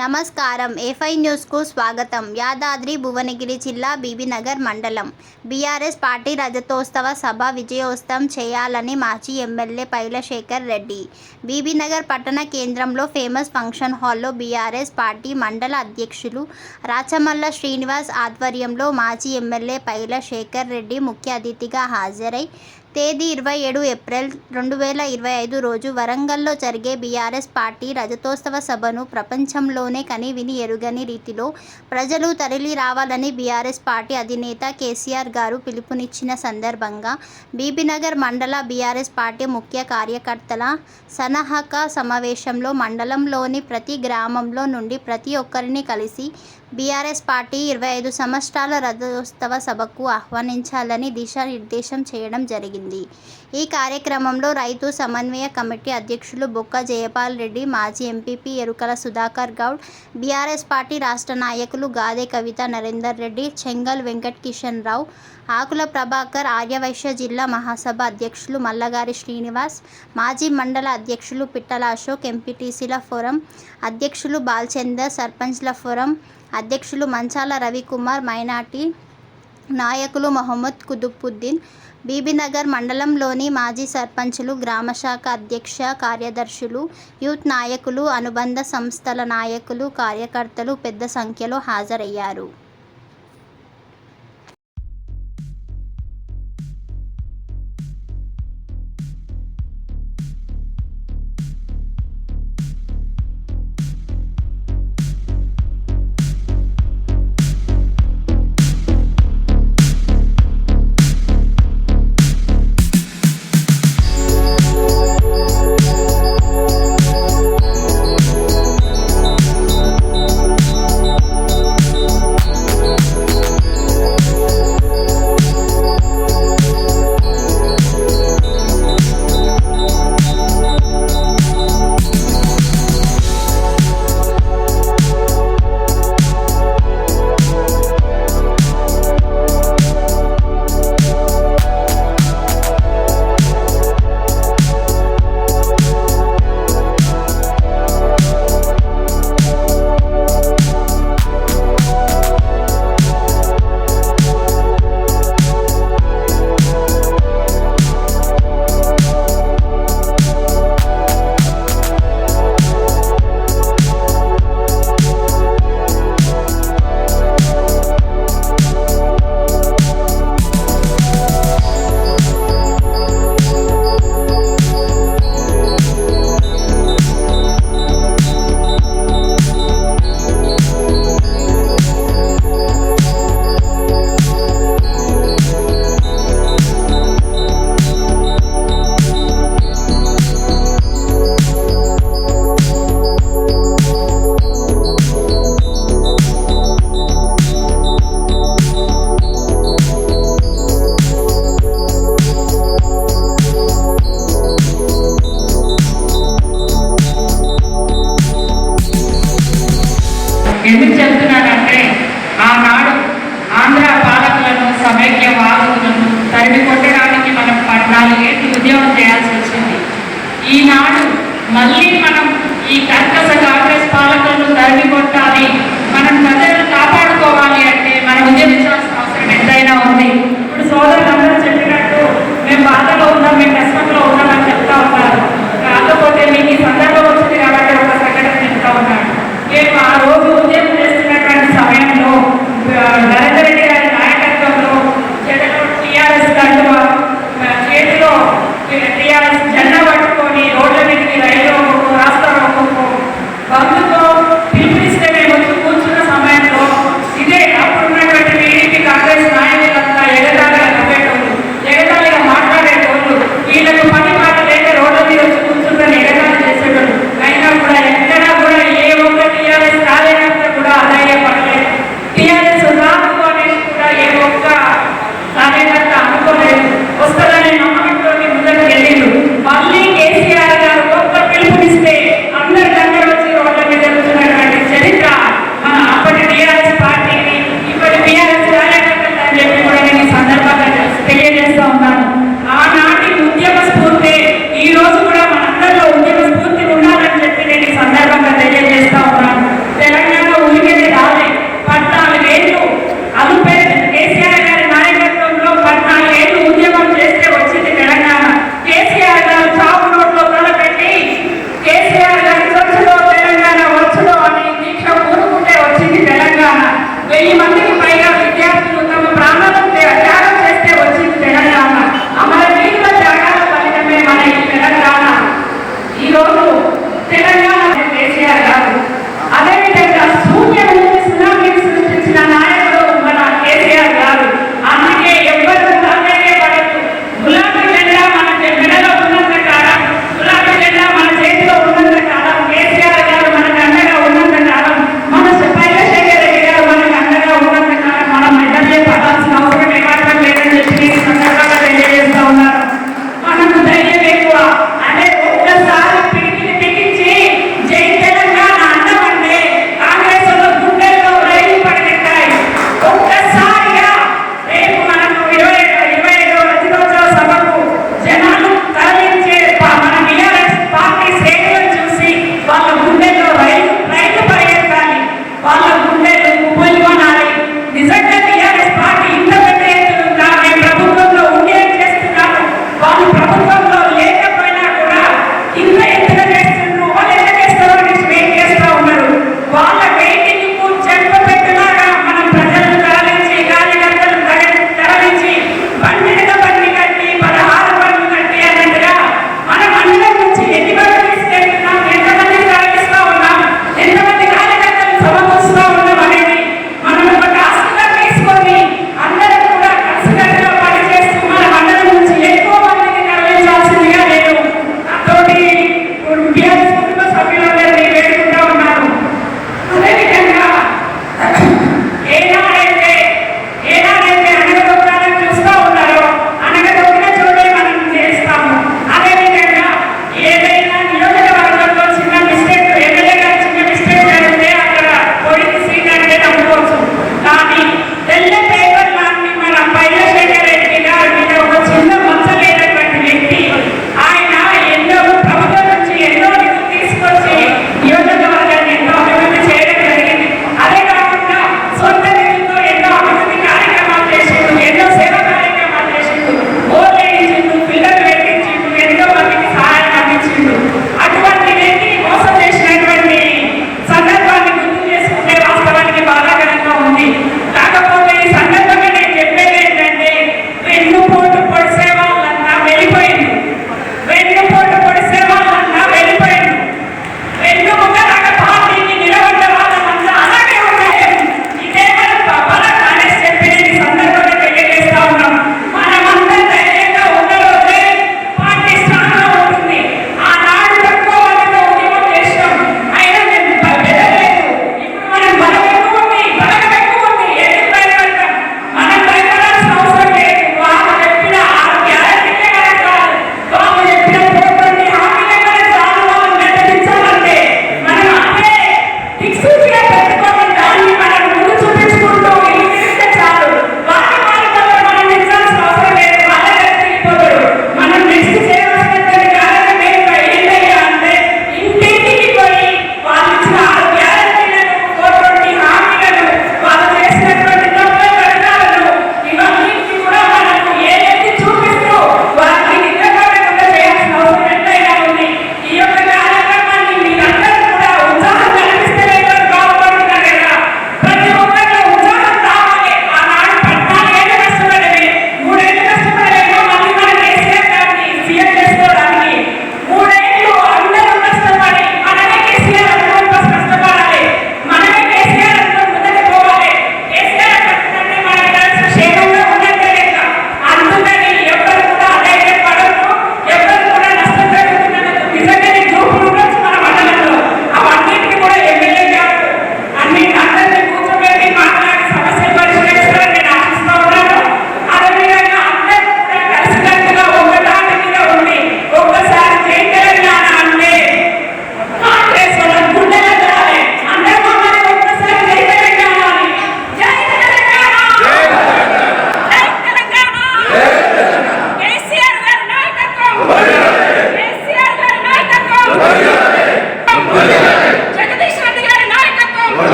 నమస్కారం. ఏఫై న్యూస్కు స్వాగతం. యాదాద్రి భువనగిరి జిల్లా బీబీనగర్ మండలం. బీఆర్ఎస్ పార్టీ రజతోత్సవ సభ విజయోత్సవం చేయాలని మాజీ ఎమ్మెల్యే పైలశేఖర్ రెడ్డి. బీబీనగర్ పట్టణ కేంద్రంలో ఫేమస్ ఫంక్షన్ హాల్లో బీఆర్ఎస్ పార్టీ మండల అధ్యక్షులు రాచమల్ల శ్రీనివాస్ ఆధ్వర్యంలో మాజీ ఎమ్మెల్యే పైలశేఖర్ రెడ్డి ముఖ్య అతిథిగా హాజరై తేదీ ఇరవై ఏడు ఏప్రిల్ రెండు వేల ఇరవై ఐదు రోజు వరంగల్లో జరిగే బీఆర్ఎస్ పార్టీ రజతోత్సవ సభను ప్రపంచంలోనే కని విని ఎరుగని రీతిలో ప్రజలు తరలి రావాలని బీఆర్ఎస్ పార్టీ అధినేత కేసీఆర్ గారు పిలుపునిచ్చిన సందర్భంగా బీబీనగర్ మండల బీఆర్ఎస్ పార్టీ ముఖ్య కార్యకర్తల సనహక సమావేశంలో మండలంలోని ప్రతి గ్రామంలో నుండి ప్రతి ఒక్కరిని కలిసి బీఆర్ఎస్ పార్టీ ఇరవై ఐదు సంవత్సరాల రథోత్సవ సభకు ఆహ్వానించాలని దిశానిర్దేశం చేయడం జరిగింది. ఈ కార్యక్రమంలో రైతు సమన్వయ కమిటీ అధ్యక్షులు బొక్క జయపాల్ రెడ్డి మాజీ MPP Erukala Sudhakar Goud BRS party రాష్ట్ర నాయకులు గాదే కవిత నరేందర్ రెడ్డి చెంగల్ వెంకట్ కిషన్ రావు ఆకుల ప్రభాకర్ ఆర్యవైశ్య జిల్లా మహాసభ అధ్యక్షులు మల్లగారి శ్రీనివాస్ మాజీ మండల అధ్యక్షులు పిట్టల అశోక్ ఎంపీటీసీల ఫోరం అధ్యక్షులు బాల్చందర్ సర్పంచ్ల ఫోరం అధ్యక్షులు మంచాల రవికుమార్ మైనార్టీ నాయకులు మహమ్మద్ కుతుబుద్దీన్ బీబీనగర్ మండలంలోని మాజీ సర్పంచులు గ్రామశాఖ అధ్యక్ష కార్యదర్శులు యూత్ నాయకులు అనుబంధ సంస్థల నాయకులు కార్యకర్తలు పెద్ద సంఖ్యలో హాజరయ్యారు.